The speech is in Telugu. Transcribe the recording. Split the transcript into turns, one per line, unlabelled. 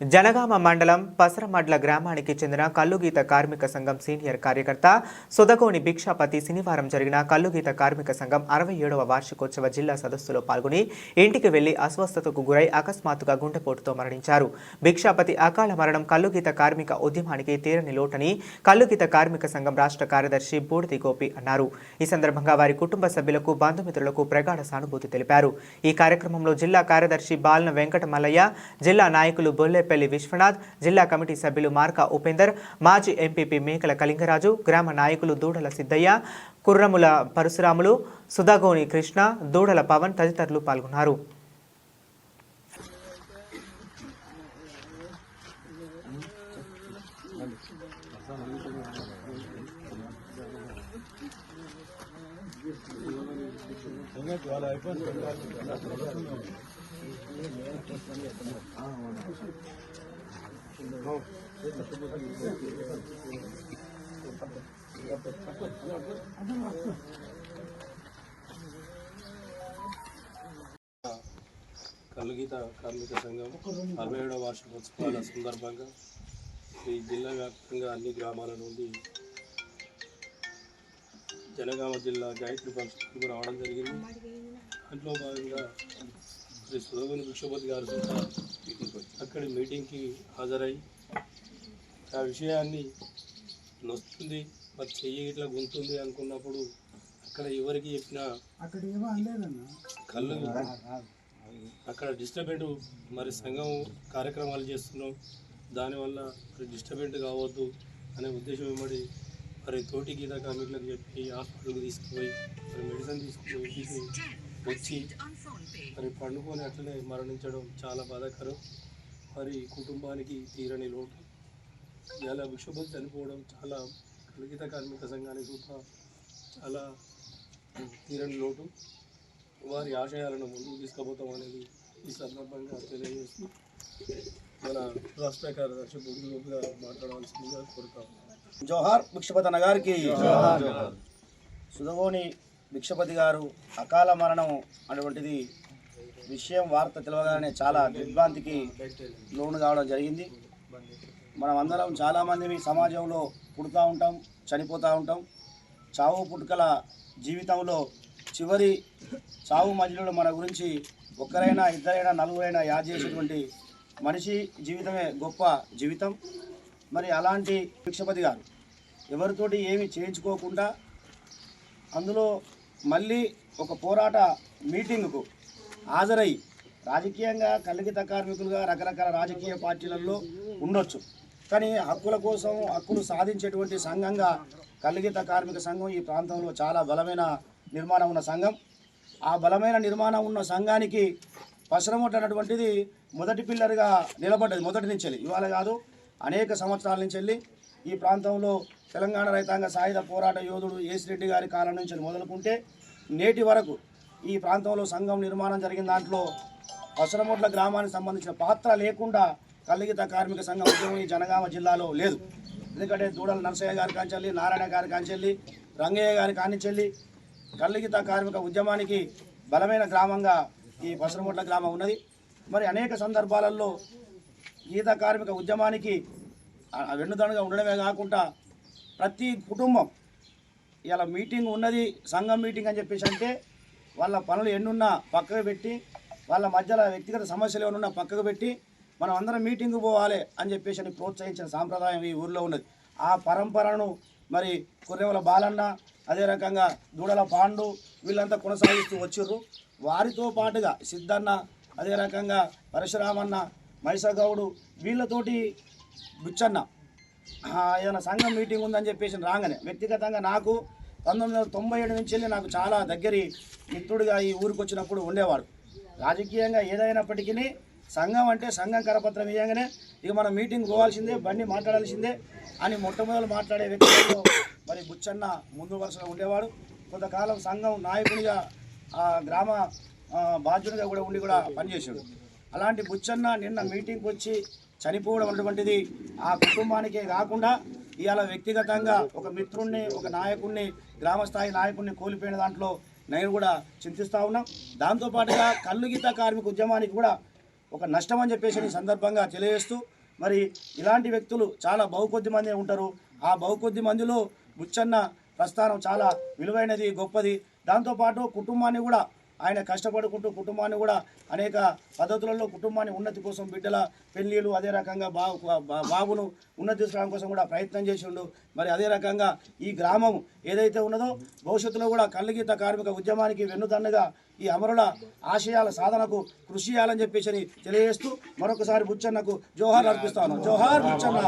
జనగామ మండలం పసరమడ్ల గ్రామానికి చెందిన కల్లుగీత కార్మిక సంఘం సీనియర్ కార్యకర్త సుదగోని భిక్షాపతి శనివారం జరిగిన కల్లుగీత కార్మిక సంఘం అరవై ఏడవ వార్షికోత్సవ జిల్లా సదస్సులో పాల్గొని ఇంటికి వెళ్ళి అస్వస్థతకు గురై అకస్మాత్తుగా గుండెపోటుతో మరణించారు. భిక్షాపతి అకాల మరణం కల్లుగీత కార్మిక ఉద్యమానికి తీరని లోటని కల్లుగీత కార్మిక సంఘం రాష్ట్ర కార్యదర్శి బూడిది గోపి అన్నారు. ఈ సందర్భంగా వారి కుటుంబ సభ్యులకు బంధుమిత్రులకు ప్రగాఢ సానుభూతి తెలిపారు. ఈ కార్యక్రమంలో జిల్లా కార్యదర్శి బాలన వెంకట మల్లయ్య జిల్లా నాయకులు పెళ్ళి విశ్వనాథ్ జిల్లా కమిటీ సభ్యులు మార్కా ఉపేందర్ మాజీ ఎంపీపీ మేకల కళింగరాజు గ్రామ నాయకులు దూడల సిద్దయ్య కుర్రముల పరశురాములు సుధాగోని కృష్ణ దూడల పవన్ తదితరులు పాల్గొన్నారు.
కల్లుగీత కార్మిక సంఘం అరవై ఏడవ వార్షికోత్సవాల సందర్భంగా ఈ జిల్లా వ్యాప్తంగా అన్ని గ్రామాల నుండి జనగామ జిల్లా గాయత్రి పరిస్థితికి రావడం జరిగింది. దాంట్లో భాగంగా శ్రీ సుధోగుని విశ్వపతి గారు అక్కడి మీటింగ్కి హాజరై ఆ విషయాన్ని నొస్తుంది మరి చెయ్యి ఇట్లా గుంతుంది అనుకున్నప్పుడు అక్కడ ఎవరికి చెప్పినా
అక్కడ ఏమో అనలేదన్న.
కళ్ళు అక్కడ డిస్టర్బెంట్ మరి సంఘం కార్యక్రమాలు చేస్తున్నాం. దానివల్ల మరి డిస్టర్బెంట్ కావద్దు అనే ఉద్దేశం వెంబడి మరి తోటి గీత కార్మికులకు చెప్పి హాస్పిటల్కి తీసుకుపోయి మరి మెడిసిన్ తీసుకుని ఇంటికి వచ్చి మరి పండుకొని అట్లనే మరణించడం చాలా బాధాకరం. మరి కుటుంబానికి తీరని లోటు. ఇలా విశ్వపతి చనిపోవడం చాలా కలిగిత కార్మిక సంఘానికి కూడా చాలా తీరని లోటు. వారి ఆశయాలను ముందుకు తీసుకుపోతాం అనేది ఈ సందర్భంగా తెలియజేస్తూ మన రాష్ట్ర కార్యదర్శి బుద్ధి గారు మాట్లాడవలసిందిగా కోరుతాం.
జోహార్ భిక్షపతి అన్న గారికి సుధగోని భిక్షపతి గారు అకాల మరణం అటువంటిది విషయం వార్త తెలియగానే చాలా దిగ్భ్రాంతికి లోను కావడం జరిగింది. మనం అందరం చాలామంది సమాజంలో పుడుతూ ఉంటాం చనిపోతూ ఉంటాం. చావు పుట్టుకల జీవితంలో చివరి చావు మధ్యలో మన గురించి ఒక్కరైనా ఇద్దరైనా నలుగురైనా యాద్ చేసేటువంటి మనిషి జీవితమే గొప్ప జీవితం. మరి అలాంటి భిక్షపతి గారు ఎవరితోటి ఏమి చేయించుకోకుండా అందులో మళ్ళీ ఒక పోరాట మీటింగ్కు హాజరై రాజకీయంగా కలిగిత కార్మికులుగా రకరకాల రాజకీయ పార్టీలలో ఉండొచ్చు. కానీ హక్కుల కోసం హక్కులు సాధించేటువంటి సంఘంగా కలిగిత కార్మిక సంఘం ఈ ప్రాంతంలో చాలా బలమైన నిర్మాణం ఉన్న సంఘం. ఆ బలమైన నిర్మాణం ఉన్న సంఘానికి పసరముట్ట అన్నటువంటిది మొదటి పిల్లర్గా నిలబడ్డది మొదటి నుంచి వెళ్ళి ఇవాళ కాదు అనేక సంవత్సరాల నుంచి వెళ్ళి ఈ ప్రాంతంలో తెలంగాణ రైతాంగ సాయుధ పోరాట యోధుడు రెడ్డి గారి కాలం నుంచి మొదలుకుంటే నేటి వరకు ఈ ప్రాంతంలో సంఘం నిర్మాణం జరిగిన దాంట్లో వసరమూట్ల గ్రామానికి సంబంధించిన పాత్ర లేకుండా కలిగిత కార్మిక సంఘం ఉద్యమం ఈ జనగామ జిల్లాలో లేదు. ఎందుకంటే దూడల నరసయ్య గారి కాంచెల్లి నారాయణ గారి కాంచెల్లి రంగయ్య గారి కానిచెల్లి కల్లిగిత కార్మిక ఉద్యమానికి బలమైన గ్రామంగా ఈ పసరమొట్ల గ్రామం ఉన్నది. మరి అనేక సందర్భాలలో గీత కార్మిక ఉద్యమానికి వెన్నుదనగా ఉండడమే కాకుండా ప్రతి కుటుంబం ఇలా మీటింగ్ ఉన్నది సంఘం మీటింగ్ అని చెప్పేసి అంటే వాళ్ళ పనులు ఎన్నున్నా పక్కకు పెట్టి వాళ్ళ మధ్యలో వ్యక్తిగత సమస్యలు ఏమన్నా పక్కకు పెట్టి మనం అందరం మీటింగ్ పోవాలి అని చెప్పేసి అని ప్రోత్సహించిన సాంప్రదాయం ఈ ఊర్లో ఉన్నది. ఆ పరంపరను మరి కుర్రెవల బాలన్న అదే రకంగా దూడల పాండు వీళ్ళంతా కొనసాగిస్తూ వచ్చిర్రు. వారితో పాటుగా సిద్ధన్న అదే రకంగా పరశురామన్న మైసగౌడు వీళ్ళతోటి బుచ్చన్న. ఏదైనా సంఘం మీటింగ్ ఉందని చెప్పేసి రాగానే వ్యక్తిగతంగా నాకు పంతొమ్మిది వందల తొంభై ఏడు నుంచి వెళ్ళి నాకు చాలా దగ్గరి మిత్రుడిగా ఈ ఊరికి వచ్చినప్పుడు ఉండేవాడు. రాజకీయంగా ఏదైనప్పటికీ సంఘం అంటే సంఘం కరపత్రం ఇవ్వగానే ఇక మనం మీటింగ్ పోవాల్సిందే బండి మాట్లాడాల్సిందే అని మొట్టమొదలు మాట్లాడే వ్యక్తుల్లో మరి బుచ్చన్న ముందు వరుసలో ఉండేవాడు. కొంతకాలం సంఘం నాయకునిగా గ్రామ బాధ్యుడిగా బాధ్యునిగా కూడా ఉండి కూడా పనిచేశాడు. అలాంటి బుచ్చన్న నిన్న మీటింగ్కి వచ్చి చనిపోవడం అటువంటిది ఆ కుటుంబానికే కాకుండా ఇవాళ వ్యక్తిగతంగా ఒక మిత్రుణ్ణి ఒక నాయకుడిని గ్రామస్థాయి నాయకుడిని కోల్పోయిన దాంట్లో నేను కూడా చింతిస్తూ ఉన్నాం. దాంతోపాటుగా కళ్ళు గీత కార్మిక ఉద్యమానికి కూడా ఒక నష్టం అని చెప్పేసి ఈ సందర్భంగా తెలియజేస్తూ మరి ఇలాంటి వ్యక్తులు చాలా బహుకొద్ది మంది ఉంటారు. ఆ బహుకొద్ది మందిలో బుచ్చన్న ప్రస్థానం చాలా విలువైనది గొప్పది. దాంతోపాటు కుటుంబాన్ని కూడా ఆయన కష్టపడుకుంటూ కుటుంబాన్ని కూడా అనేక పద్ధతులలో కుటుంబాన్ని ఉన్నతి కోసం బిడ్డల పెళ్ళిళ్ళు అదే రకంగా బాబు బాబును ఉన్నతి తీసుకురావడం కోసం కూడా ప్రయత్నం చేసిండు. మరి అదే రకంగా ఈ గ్రామం ఏదైతే ఉన్నదో భవిష్యత్తులో కూడా కళ్ళగీత కార్మిక ఉద్యమానికి వెన్నుదన్నుగా ఈ అమరుల ఆశయాల సాధనకు కృషి చేయాలని చెప్పేసి తెలియజేస్తూ మరొకసారి బుచ్చన్నకు జోహార్ అర్పిస్తాను. జోహార్ బుచ్చన్న.